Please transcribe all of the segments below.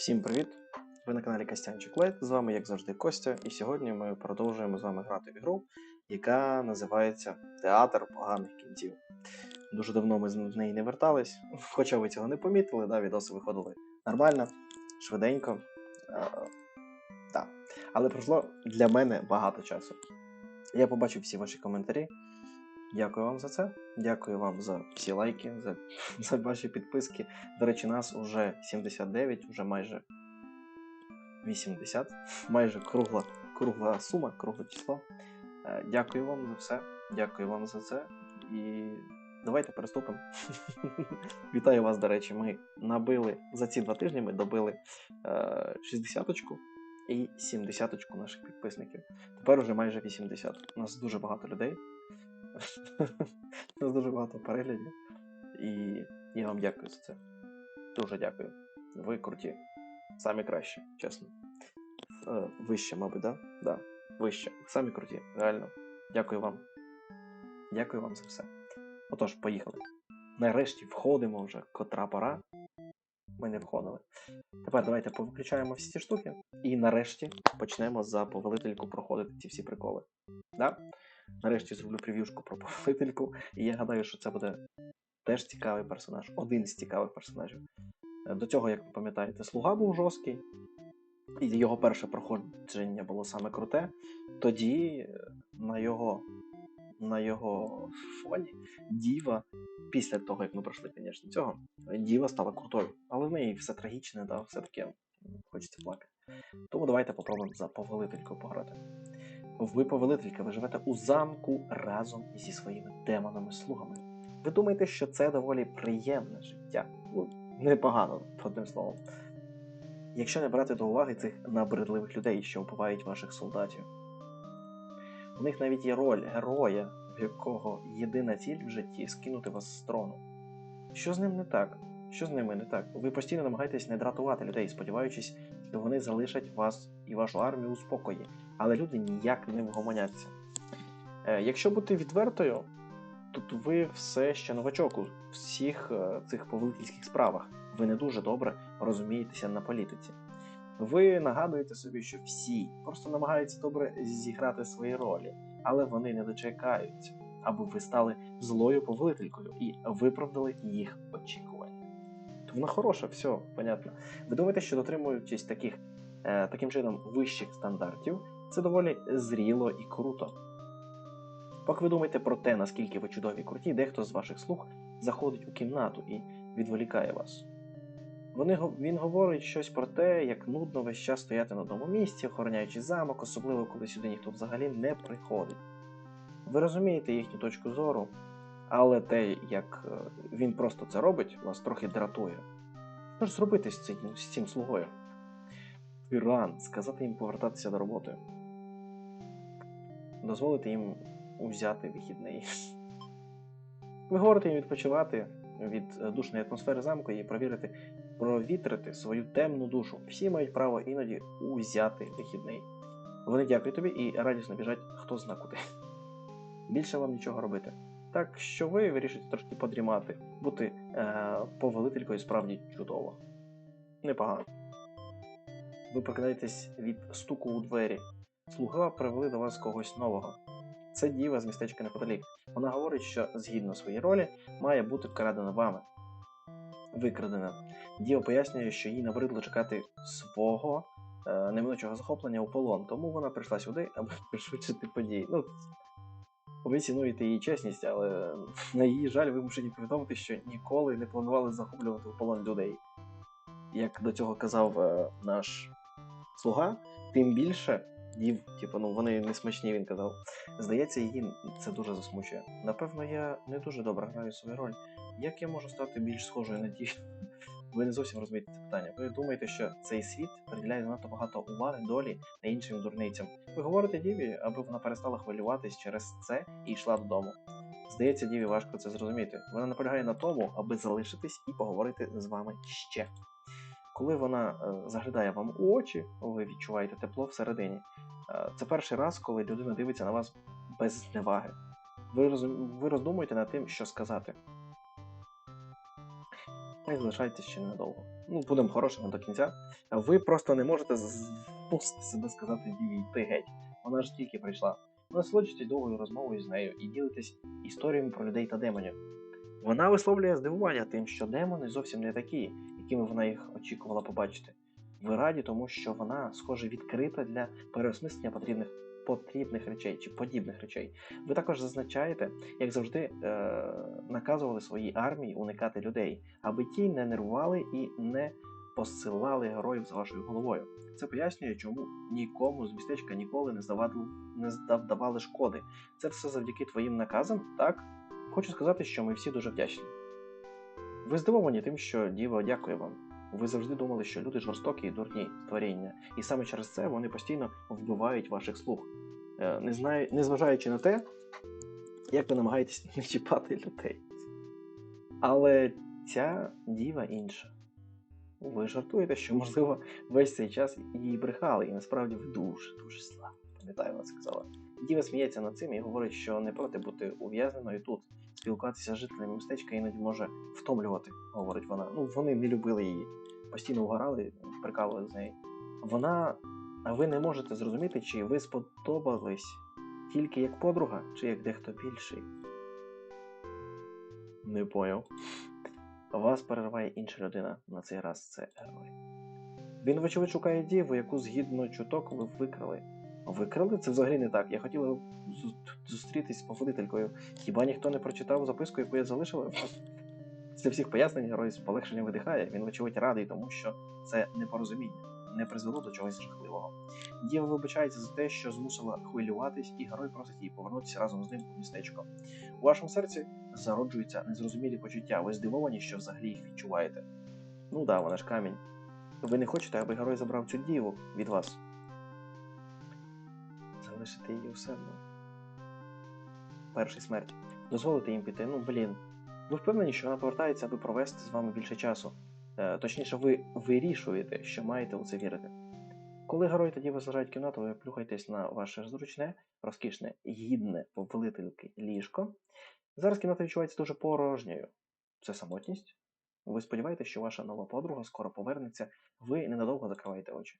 Всім привіт! Ви на каналі Костянчик Лайт. З вами, як завжди, Костя, і сьогодні ми продовжуємо з вами грати в ігру, яка називається Театр поганих кінців. Дуже давно ми з неї не вертались, хоча ви цього не помітили, да, відоси виходили нормально, швиденько. Е, так. Але пройшло для мене багато часу. Я побачив всі ваші коментарі. Дякую вам за це. Дякую вам за всі лайки, за, за ваші підписки. До речі, нас уже 79, вже майже 80, майже кругла, кругла сума, кругле число. Е, Дякую вам за все. Дякую вам за це. І давайте переступимо. Вітаю вас, до речі. Ми набили за ці два тижні. Ми добили е, 60-очку і 70-очку наших підписників. Тепер уже майже 80. У нас дуже багато людей. У нас дуже багато переглядів. І я вам дякую за це. Дуже дякую. Ви круті. Самі кращі, чесно. Е, Вище, мабуть, да? Да. Вище. Самі круті, реально. Дякую вам. Дякую вам за все. Отож, поїхали. Нарешті входимо вже, котра пора. Ми не входили. Тепер давайте повиключаємо всі ці штуки. І нарешті почнемо за повелительку проходити ці всі приколи. Да? Нарешті зроблю прев'юшку про повелительку. І я гадаю, що це буде теж цікавий персонаж. Один з цікавих персонажів. Е, До цього, як ви пам'ятаєте, слуга був жорсткий, і його перше проходження було саме круте. Тоді е, на його, на його фоні Діва, після того, як ми пройшли, звісно, цього, Діва стала крутою. Але в неї все трагічне, да, все таке хочеться плакати. Тому давайте попробуємо за повелительку пограти. Ви повелителька, ви живете у замку разом зі своїми демонами-слугами. Ви думаєте, що це доволі приємне життя? Ну, непогано, одним словом. Якщо не брати до уваги цих набридливих людей, що вбивають ваших солдатів. У них навіть є роль героя, в якого єдина ціль в житті скинути вас з трону. Що з ним не так? Що з ними не так? Ви постійно намагаєтесь не дратувати людей, сподіваючись, що вони залишать вас і вашу армію у спокої, але люди ніяк не вгомоняться. Е, якщо бути відвертою, Тут ви все ще новачок у всіх е, цих повелительських справах. Ви не дуже добре розумієтеся на політиці. Ви нагадуєте собі, що всі просто намагаються добре зіграти свої ролі, але вони не дочекаються, аби ви стали злою повелителькою і виправдали їх очікування. То вона хороша, все, понятно. Ви думаєте, що дотримуючись таких, е, таким чином вищих стандартів, це доволі зріло і круто. Поки ви думаєте про те, наскільки ви чудові і круті, дехто з ваших слуг заходить у кімнату і відволікає вас. Вони, він говорить щось про те, як нудно весь час стояти на одному місці, охороняючи замок, особливо коли сюди ніхто взагалі не приходить. Ви розумієте їхню точку зору, але те, як е, він просто це робить, вас трохи дратує. Що ж зробити з цим, з цим слугою? Тиран, сказати їм повертатися до роботи. Дозволити їм узяти вихідний. Ви говорите їм відпочивати від е, душної атмосфери замку і провірити, провітрити свою темну душу. Всі мають право іноді узяти вихідний. Вони дякують тобі і радісно біжать хто зна куди. Більше вам нічого робити. Так що ви вирішите трошки подрімати, бути е, повелителькою справді чудово. Непогано. Ви прокидаєтесь від стуку у двері. Слуга привели до вас когось нового. Це діва з містечка неподалік. Вона говорить, що згідно своїй ролі має бути вкрадена вами. Викрадена. Діва пояснює, що їй набридло чекати свого е, неминучого захоплення у полон, тому вона прийшла сюди, аби пришвидшити події. Ну, ви цінуєте її чесність, але на її жаль, ви мушені повідомити, що ніколи не планували захоплювати у полон людей. Як до цього казав е, наш слуга, тим більше дів, типу, ну вони не смачні, він казав. Здається, її це дуже засмучує. Напевно, я не дуже добре граю свою роль. Як я можу стати більш схожою на дів? Ви не зовсім розумієте це питання. Ви думаєте, що цей світ приділяє занадто багато уваги долі та іншим дурницям. Ви говорите Діві, аби вона перестала хвилюватись через це і йшла додому. Здається, Діві важко це зрозуміти. Вона наполягає на тому, аби залишитись і поговорити з вами ще. Коли вона е, заглядає вам у очі, ви відчуваєте тепло всередині. Е, Це перший раз, коли людина дивиться на вас без зневаги. Ви, розум... ви роздумуєте над тим, що сказати. і залишайтесь ще ненадовго. Ну, будемо хорошими до кінця. Ви просто не можете змусити себе сказати діві йти геть. Вона ж тільки прийшла. Насолоджуйтесь довгою розмовою з нею і ділитесь історіями про людей та демонів. Вона висловлює здивування тим, що демони зовсім не такі, якими вона їх очікувала побачити. Ви раді, тому що вона, схоже, відкрита для переосмислення потрібних потрібних речей чи подібних речей. Ви також зазначаєте, як завжди, е- наказували своїй армії уникати людей, аби ті не нервували і не посилали героїв за вашою головою. Це пояснює, чому нікому з містечка ніколи не здавали, не завдавали шкоди. Це все завдяки твоїм наказам, так? Хочу сказати, що ми всі дуже вдячні. Ви здивовані тим, що Діва дякує вам. Ви завжди думали, що люди жорстокі і дурні творіння, і саме через це вони постійно вбивають ваших слуг, Е, не знаю, незважаючи на те, як ви намагаєтесь не чіпати людей. Але ця діва інша. Ви жартуєте, що, можливо, весь цей час її брехали, і насправді ви дуже, дуже зла. Пам'ятаю, вона сказала. Діва сміється над цим і говорить, що не проти бути ув'язненою тут, спілкуватися з жителями містечка іноді може втомлювати, говорить вона. Ну, вони не любили її, постійно угорали, прикалували з нею. Вона, а ви не можете зрозуміти, чи ви сподобались тільки як подруга, чи як дехто більший. Не поняв. Вас перериває інша людина, на цей раз це герой. Він, вочевидь, шукає діву, яку згідно чуток ви викрали. Викрали? Це взагалі не так. Я хотіла зу- зустрітись з поводителькою. Хіба ніхто не прочитав записку, яку я залишила? Після всіх пояснень герой з полегшенням видихає. Він, вочевидь, радий, тому що це непорозуміння не призвело до чогось жахливого. Діва вибачається за те, що змусила хвилюватись, і герой просить її повернутися разом з ним у містечко. У вашому серці зароджуються незрозумілі почуття. Ви здивовані, що взагалі їх відчуваєте. Ну да, вона ж камінь. Ви не хочете, аби герой забрав цю діву від вас. Залишити її у себе. Перший смерть. Дозволити їм піти. Ну, блін. Ви впевнені, що вона повертається, аби провести з вами більше часу. Е, точніше, ви вирішуєте, що маєте у це вірити. Коли герой тоді визначають кімнату, ви плюхаєтесь на ваше зручне, розкішне, гідне повелительки ліжко. Зараз кімната відчувається дуже порожньою. Це самотність. Ви сподіваєтесь, що ваша нова подруга скоро повернеться, ви ненадовго закриваєте очі.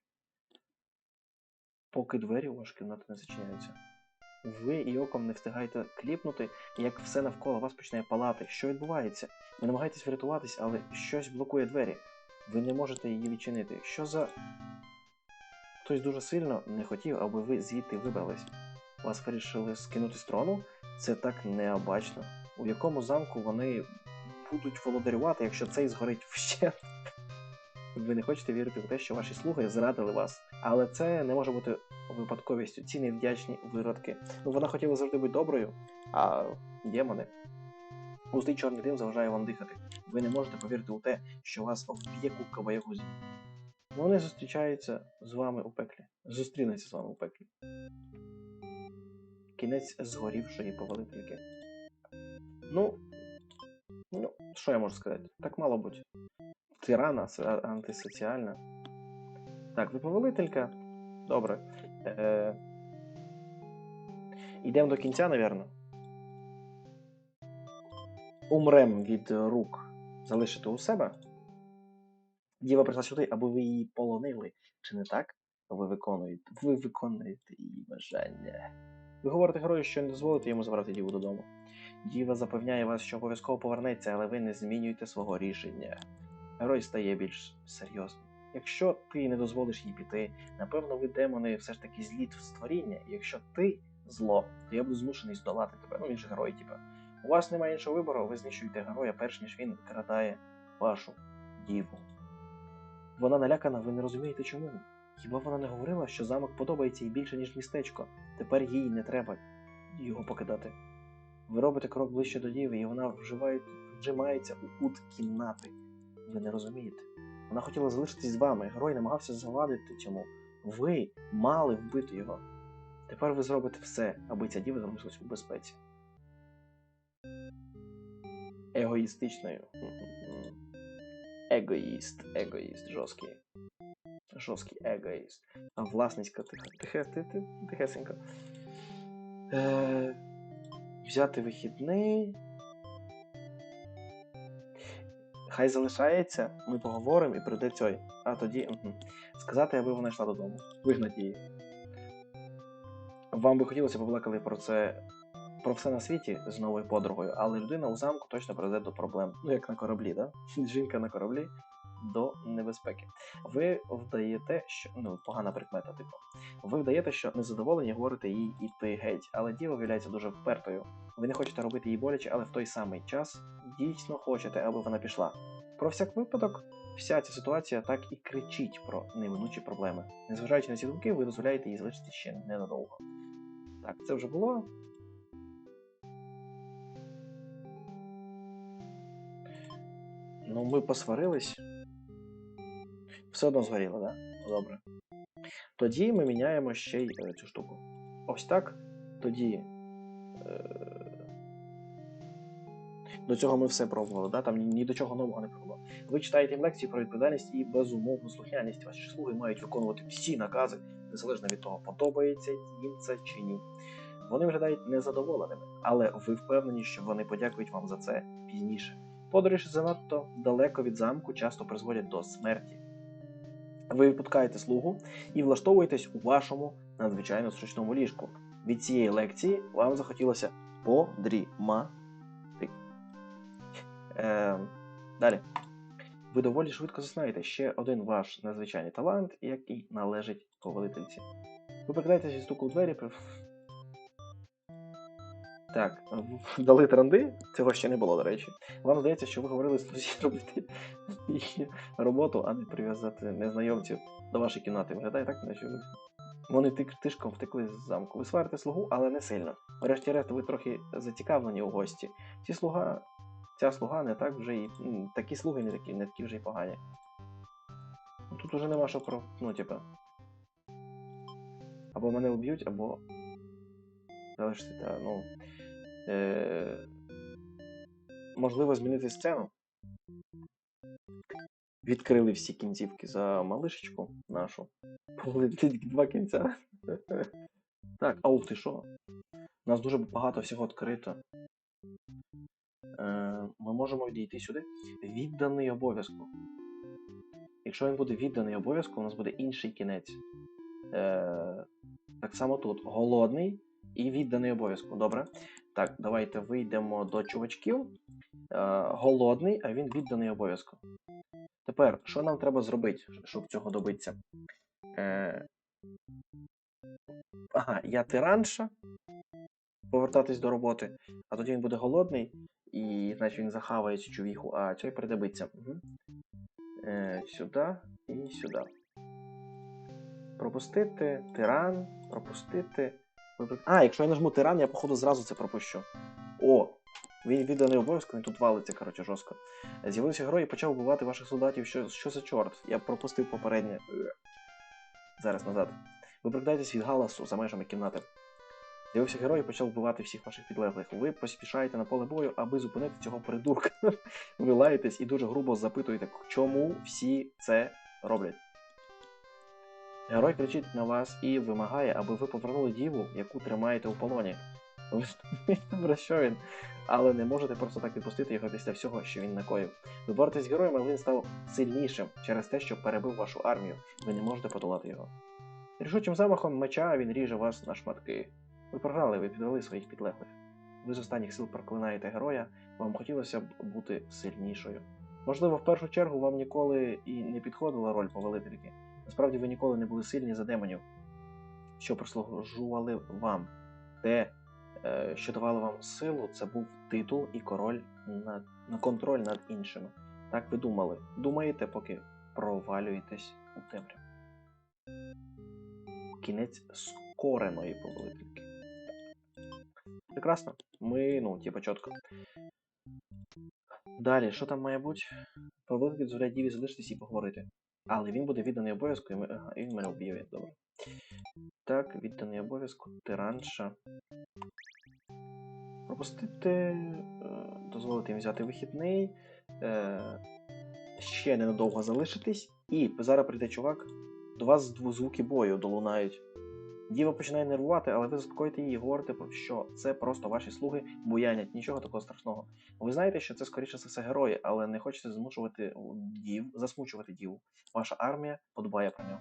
Поки двері у вашу не зачиняються. Ви і оком не встигаєте кліпнути, як все навколо вас починає палати. Що відбувається? Ви намагаєтесь врятуватись, але щось блокує двері. Ви не можете її відчинити. Що за. Хтось дуже сильно не хотів, аби ви звідти вибрались. Вас вирішили скинути з трону? Це так необачно. У якому замку вони будуть володарювати, якщо цей згорить вщент? Ви не хочете вірити в те, що ваші слуги зрадили вас. Але це не може бути випадковістю. Ці невдячні виродки. Ну, вона хотіла завжди бути доброю, а демони. Густий чорний дим заважає вам дихати. Ви не можете повірити у те, що вас вб'є кубка боягузів. Вони зустрічаються з вами у пеклі. Зустрінуться з вами у пеклі. Кінець згорівшої повелительки. Ну, ну, що я можу сказати? Так мало бути. Тирана, антисоціальна. Так, ви повелителька. Добре. Е... Йдемо до кінця, напевно. Умрем від рук залишити у себе. Діва прийшла сюди, аби ви її полонили. Чи не так? Ви виконуєте. Ви виконуєте її бажання. Ви говорите герою, що не дозволите йому забрати діву додому. Діва запевняє вас, що обов'язково повернеться, але ви не змінюєте свого рішення. Герой стає більш серйозним. Якщо ти не дозволиш їй піти, напевно, ви демони все ж таки зліт в створіння. І якщо ти зло, то я буду змушений здолати тебе. Ну він же герой, типа. У вас немає іншого вибору, ви знищуєте героя, перш ніж він крадає вашу діву. Вона налякана, ви не розумієте чому. Хіба вона не говорила, що замок подобається їй більше, ніж містечко? Тепер їй не треба його покидати. Ви робите крок ближче до діви, і вона вжимається у кут кімнати. Ви не розумієте. Вона хотіла залишитись з вами. Герой намагався завадити цьому. Ви мали вбити його. Тепер ви зробите все, аби ця діва залишилась у безпеці. Егоїстичною. Егоїст, егоїст, жорсткий. Жорсткий егоїст. А власницька тиха, тихе, тихе, тихесенько. Е, взяти вихідний. хай залишається, ми поговоримо і прийде цей. А тоді угу. сказати, аби вона йшла додому. Вигнати її. Вам би хотілося побалакали про це, про все на світі з новою подругою, але людина у замку точно приведе до проблем. Ну, як на кораблі, да? Жінка на кораблі до небезпеки. Ви вдаєте, що ну, погана прикмета, типу. Ви вдаєте, що незадоволені говорите їй іти геть, але діва виявляється дуже впертою. Ви не хочете робити їй боляче, але в той самий час дійсно хочете, аби вона пішла. Про всяк випадок, вся ця ситуація так і кричить про неминучі проблеми. Незважаючи на ці думки, ви дозволяєте їй залишитися ще ненадовго. Так, це вже було. Ну, ми посварились. Все одно згоріло? Да? Добре. Тоді ми міняємо ще й е, цю штуку. Ось так. Тоді. Е... До цього ми все пробували, да? там ні, до чого нового не пробували. Ви читаєте їм лекції про відповідальність і безумовну слухняність. Ваші слуги мають виконувати всі накази, незалежно від того, подобається їм це чи ні. Вони виглядають незадоволеними, але ви впевнені, що вони подякують вам за це пізніше. Подорожі занадто далеко від замку часто призводять до смерті. Ви відпускаєте слугу і влаштовуєтесь у вашому надзвичайно зручному ліжку. Від цієї лекції вам захотілося подрімати. Е, далі. Ви доволі швидко заснаєте ще один ваш надзвичайний талант, який належить повелительці. Ви прикидаєтеся зі стуку у двері. Так, дали транди, цього ще не було, до речі. Вам здається, що ви говорили з друзі робити їхню роботу, а не прив'язати незнайомців до вашої кімнати. Виглядає так, наче. Вони тишком втекли з замку. Ви сварите слугу, але не сильно. Врешті-решт, ви трохи зацікавлені у гості. Ці слуга, ця слуга не так вже і. Такі слуги не такі, не такі вже й погані. Тут уже нема що про. Ну, типа. Або мене вб'ють, або. Залишити, та, ну. Е... Можливо, змінити сцену. Відкрили всі кінцівки за малишечку нашу. Полетить два кінця. Так, ау, ти що? У нас дуже багато всього відкрито. Е, Ми можемо відійти сюди. Відданий обов'язку. Якщо він буде відданий обов'язку, у нас буде інший кінець. Е, Так само тут. Голодний і відданий обов'язку. Добре. Так, давайте вийдемо до чувачків. Е, голодний, а він відданий обов'язку. Тепер, що нам треба зробити, щоб цього добитися? Е... Ага, я тиранша. Повертатись до роботи, а тоді він буде голодний, і значить він захаває цю чувіху, а цей придобиться. Угу. Е, Сюди і сюди. Пропустити, тиран, пропустити. А, якщо я нажму тиран, я, походу, зразу це пропущу. О! Він відданий обов'язку, він тут валиться, коротше, жорстко. З'явився герой і почав вбивати ваших солдатів. Що що за чорт? Я пропустив попереднє. Зараз назад. Ви прокидаєтесь від галасу за межами кімнати. З'явився герой і почав вбивати всіх ваших підлеглих. Ви поспішаєте на поле бою, аби зупинити цього придурка. Ви лаєтесь і дуже грубо запитуєте, чому всі це роблять. Герой кричить на вас і вимагає, аби ви повернули діву, яку тримаєте у полоні. Про що він? Але не можете просто так відпустити його після всього, що він накоїв. Ви боретесь з героєм, але він став сильнішим через те, що перебив вашу армію. Ви не можете подолати його. Рішучим замахом меча він ріже вас на шматки. Ви програли, ви підвели своїх підлеглих. Ви з останніх сил проклинаєте героя, вам хотілося б бути сильнішою. Можливо, в першу чергу вам ніколи і не підходила роль повелительки. Насправді ви ніколи не були сильні за демонів, що прислужували вам. Те, що давало вам силу, це був титул і король на, на контроль над іншими. Так ви думали. Думаєте, поки провалюєтесь у темряву. Кінець скореної повелительки. Прекрасно. Ми, ну, типа, чітко. Далі, що там має бути? Повелитель дозволяє діві залишитись і поговорити. Але він буде відданий обов'язку, і, він мене вб'є, добре. Так, відданий обов'язку, тиранша. Пропустити, е, дозволити їм взяти вихідний, е, ще ненадовго залишитись, і зараз прийде чувак, до вас звуки бою долунають. Діва починає нервувати, але ви заспокоїте її і говорите, що це просто ваші слуги буянять, нічого такого страшного. Ви знаєте, що це скоріше за все герої, але не хочете змушувати дів, засмучувати діву. Ваша армія подбає про нього.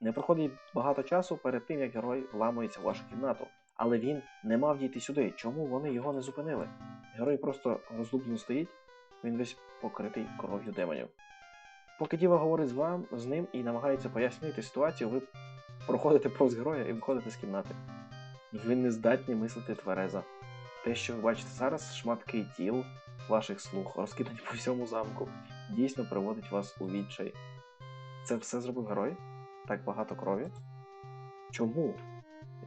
Не проходить багато часу перед тим, як герой вламується в вашу кімнату, але він не мав дійти сюди. Чому вони його не зупинили? Герой просто розгублено стоїть, він весь покритий кров'ю демонів. Поки діва говорить з вам з ним і намагається пояснити ситуацію, ви проходите повз героя і виходите з кімнати. Ви не здатні мислити тверезо. Те, що ви бачите зараз, шматки тіл ваших слуг, розкидані по всьому замку, дійсно приводить вас у відчай. Це все зробив герой? Так багато крові? Чому?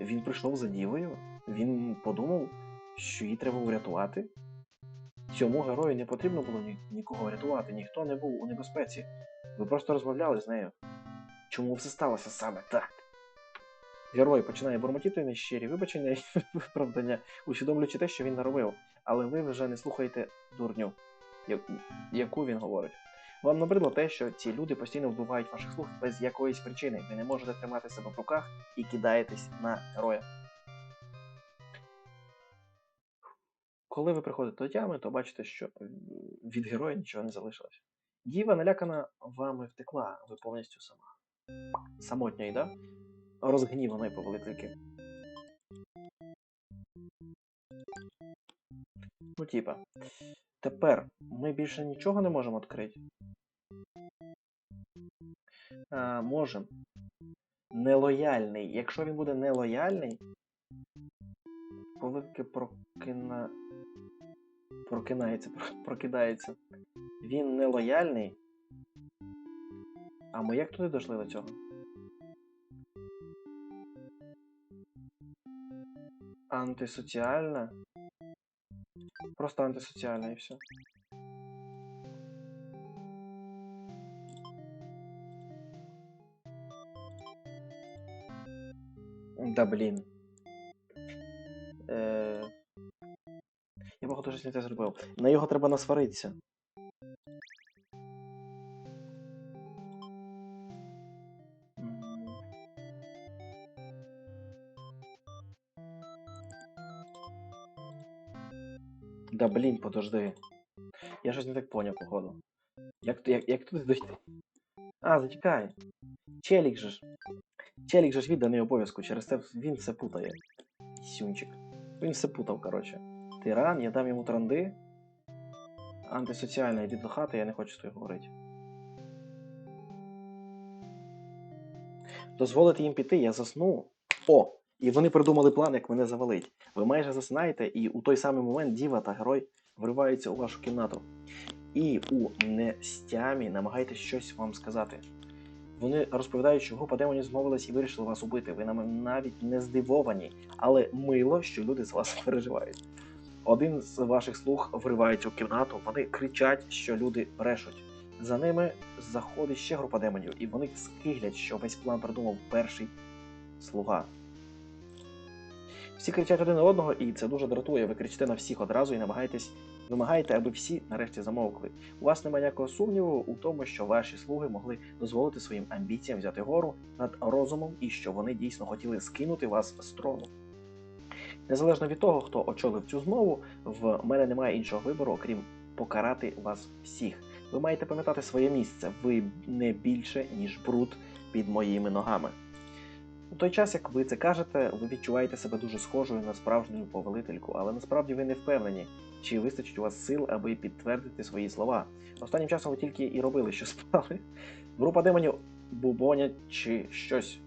Він прийшов за дівою? Він подумав, що її треба врятувати? Цьому герою не потрібно було ні- нікого рятувати, ніхто не був у небезпеці. Ви просто розмовляли з нею. Чому все сталося саме так? Герой починає бурмотіти нещирі вибачення і виправдання, усвідомлюючи те, що він наробив, але ви вже не слухаєте дурню, яку він говорить. Вам набридло те, що ці люди постійно вбивають ваших слуг без якоїсь причини. Ви не можете тримати себе в руках і кидаєтесь на героя. Коли ви приходите до тями, то бачите, що від героя нічого не залишилось. Діва налякана вами втекла, ви повністю сама. Самотня йда, розгніваної повелительки. Ну, типа. Тепер ми більше нічого не можемо відкрити. А, можемо. Нелояльний. Якщо він буде нелояльний, повелительки прокина... прокинається, прокидається. Він нелояльний. А ми як туди дійшли до цього? Антисоціальна? Просто антисоціальна і все. Да блін. Е... Я походу щось не те зробив. На його треба насваритися. Блін, подожди. Я щось не так поняв, походу. Як, як, як туди дойти? А, зачекай. Челік же ж. Челік же ж відданий обов'язку, через це він все путає. Сюнчик. Він все путав, коротше. Тиран, я дам йому транди. Антисоціальна, йди до хати, я не хочу з тобою говорити. Дозволити їм піти, я засну. О! І вони придумали план, як мене завалить. Ви майже засинаєте, і у той самий момент діва та герой вриваються у вашу кімнату. І у нестямі намагайтесь щось вам сказати. Вони розповідають, що група демонів змовилась і вирішила вас убити. Ви нам навіть не здивовані, але мило, що люди з вас переживають. Один з ваших слуг вривається у кімнату, вони кричать, що люди брешуть. За ними заходить ще група демонів, і вони скиглять, що весь план придумав перший слуга. Всі кричать один на одного, і це дуже дратує. Ви кричите на всіх одразу і намагаєтесь вимагаєте, аби всі нарешті замовкли. У вас немає ніякого сумніву у тому, що ваші слуги могли дозволити своїм амбіціям взяти гору над розумом і що вони дійсно хотіли скинути вас з трону. Незалежно від того, хто очолив цю змову, в мене немає іншого вибору, окрім покарати вас всіх. Ви маєте пам'ятати своє місце. Ви не більше, ніж бруд під моїми ногами. У той час, як ви це кажете, ви відчуваєте себе дуже схожою на справжню повелительку, але насправді ви не впевнені, чи вистачить у вас сил, аби підтвердити свої слова. Останнім часом ви тільки і робили, що спали. Група демонів бубонять чи щось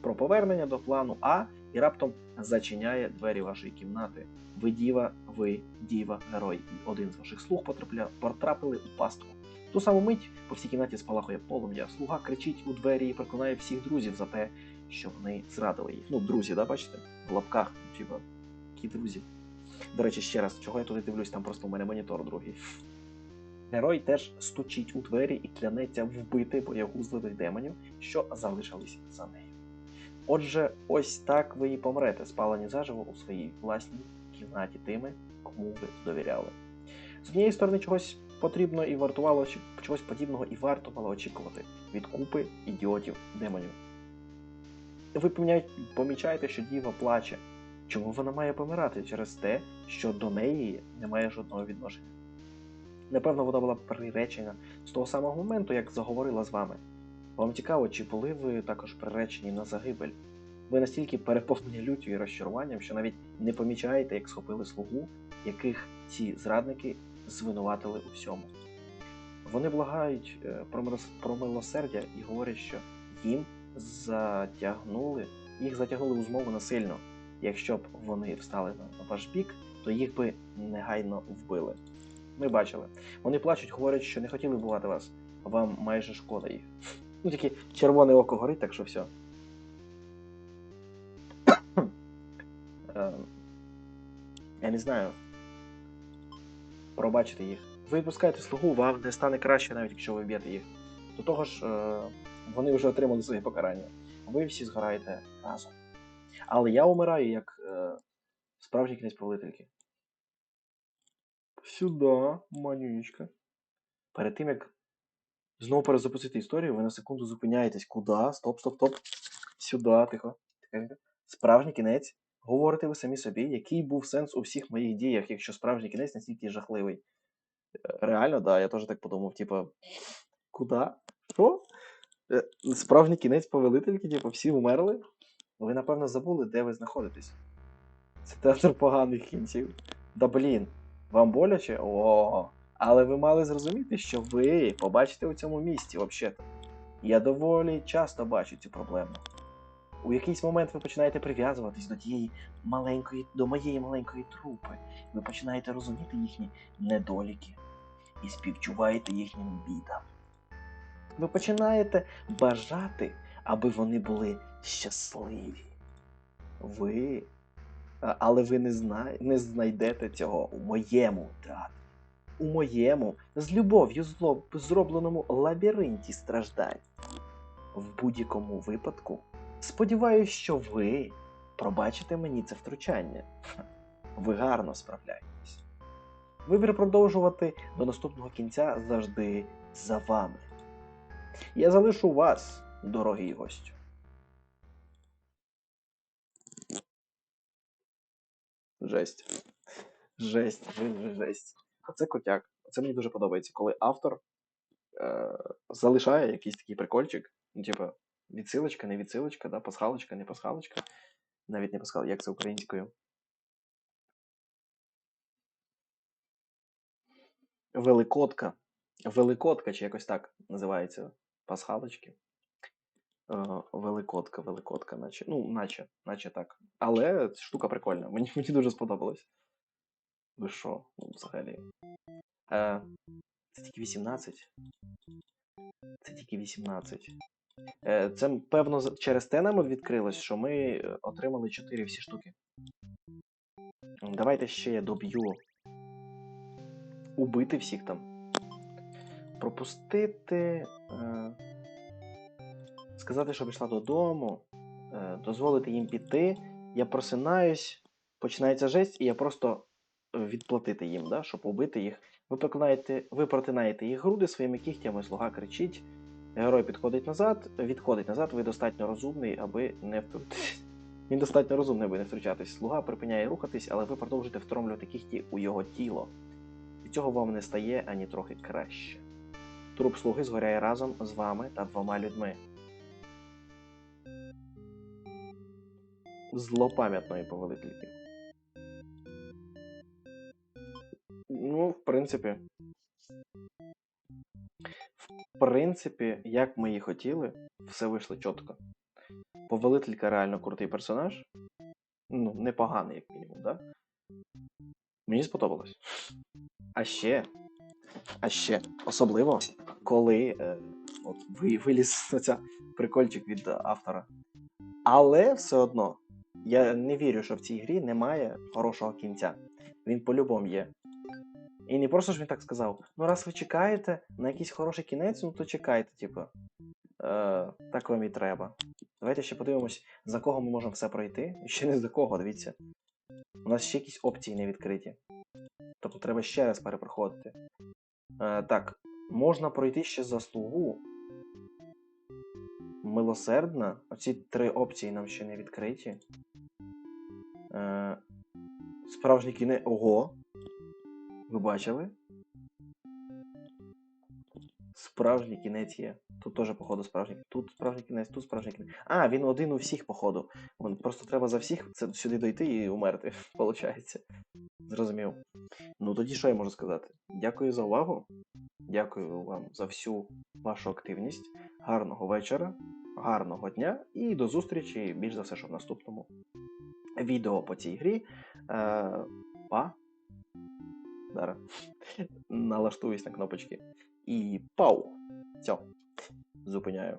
про повернення до плану А і раптом зачиняє двері вашої кімнати. Ви діва, ви діва, герой, і один з ваших слуг потрапили у пастку. Ту саму мить по всій кімнаті спалахує полум'я. Слуга кричить у двері і проклинає всіх друзів за те, що вони зрадили їх. Ну, друзі, да, бачите? В лапках, типа, які друзі. До речі, ще раз, чого я туди дивлюсь, там просто у мене монітор другий. Герой теж стучить у двері і клянеться вбити боягузливих демонів, що залишились за нею. Отже, ось так ви і помрете, спалені заживо у своїй власній кімнаті тими, кому ви довіряли. З однієї сторони, чогось потрібно і вартувало чогось подібного і варто було очікувати від купи ідіотів демонів. Ви помічаєте, що діва плаче. Чому вона має помирати через те, що до неї немає жодного відношення? Напевно, вона була приречена з того самого моменту, як заговорила з вами. Вам цікаво, чи були ви також приречені на загибель? Ви настільки переповнені люттю і розчаруванням, що навіть не помічаєте, як схопили слугу, яких ці зрадники звинуватили у всьому. Вони благають е, про, милос- про милосердя і говорять, що їм затягнули, їх затягнули у змову насильно. Якщо б вони встали на ваш бік, то їх би негайно вбили. Ми бачили. Вони плачуть, говорять, що не хотіли вбивати вас. Вам майже шкода їх. Ну тільки червоне око горить, так що все. Е, Я не знаю. Пробачити їх. Ви відпускаєте слугу, вам не стане краще, навіть якщо ви б'єте їх. До того ж, е, вони вже отримали своє покарання. Ви всі згораєте разом. Але я умираю як е, справжній князь повелительки. Сюди, манюнечка. Перед тим, як знову перезапустити історію, ви на секунду зупиняєтесь. Куди? Стоп, стоп, стоп. Сюди, тихо. Справжній кінець. Говорите ви самі собі, який був сенс у всіх моїх діях, якщо справжній кінець настільки жахливий. Е, Реально, да, я теж так подумав, типа, куди? Що? Е, Справжній кінець повелительки, типу, всі умерли? Ви, напевно, забули, де ви знаходитесь. Це театр поганих кінців. Да блін, вам боляче? О, але ви мали зрозуміти, що ви побачите у цьому місті, взагалі-то. Я доволі часто бачу цю проблему. У якийсь момент ви починаєте прив'язуватись до тієї маленької, до моєї маленької трупи. Ви починаєте розуміти їхні недоліки і співчуваєте їхнім бідам. Ви починаєте бажати, аби вони були щасливі. Ви. Але ви не, знай... не знайдете цього у моєму театрі. У моєму з любов'ю зло... зробленому лабіринті страждань. В будь-якому випадку, сподіваюся, що ви пробачите мені це втручання. Ви гарно справляєтесь. Вибір продовжувати до наступного кінця завжди за вами. Я залишу вас, дорогий гостю. Жесть. Жесть, жесть, жесть. А це котяк. Це мені дуже подобається, коли автор е, залишає якийсь такий прикольчик. Ну, типу, відсилочка, не відсилочка, да? пасхалочка, не пасхалочка. Навіть не пасхалочка, як це українською. Великодка. Великодка, чи якось так називається пасхалочки. Е, Великодка, великодка, наче. Ну, наче, наче так. Але штука прикольна. Мені, мені дуже сподобалось. Ви що, ну, взагалі. Е, це тільки 18. Це тільки 18. Е, це, певно, через те нам відкрилось, що ми е, отримали 4 всі штуки. Давайте ще я доб'ю. Убити всіх там. Пропустити. Е, сказати, щоб йшла додому. Е, дозволити їм піти. Я просинаюсь, починається жесть, і я просто відплатити їм, да, щоб убити їх. Ви ви протинаєте їх груди своїми кігтями, слуга кричить. Герой підходить назад, відходить назад, ви достатньо розумний, аби не втрутитись. Він достатньо розумний, аби не втручатись. Слуга припиняє рухатись, але ви продовжуєте втромлювати кігті у його тіло. Від цього вам не стає ані трохи краще. Труп слуги згоряє разом з вами та двома людьми. Злопам'ятної повелительки. Ну, в принципі. В принципі, як ми і хотіли, все вийшло чітко. Повелителька реально крутий персонаж. Ну, непоганий, як мінімум, да? Мені сподобалось. А ще, а ще, особливо, коли е, от, ви, виліз оця прикольчик від автора. Але все одно, я не вірю, що в цій грі немає хорошого кінця. Він по-любому є. І не просто ж він так сказав: ну, раз ви чекаєте на якийсь хороший кінець, ну то чекайте, типу. Е, так вам і треба. Давайте ще подивимось, за кого ми можемо все пройти. І Ще не за кого, дивіться. У нас ще якісь опції не відкриті. Тобто треба ще раз перепроходити. Е, так, можна пройти ще за слугу. милосердна. Оці три опції нам ще не відкриті. Е, справжній кінець. Ого. Ви бачили? Справжній кінець є. Тут теж, походу, справжній. Тут справжній кінець, тут справжній кінець. А, він один у всіх, походу. Просто треба за всіх сюди дойти і умерти, виходить. Зрозумів. Ну тоді що я можу сказати? Дякую за увагу. Дякую вам за всю вашу активність. Гарного вечора, гарного дня і до зустрічі, більш за все, що в наступному відео по цій грі. Е, па. Зараз налаштуюсь на кнопочки. І пау! Все. Зупиняю.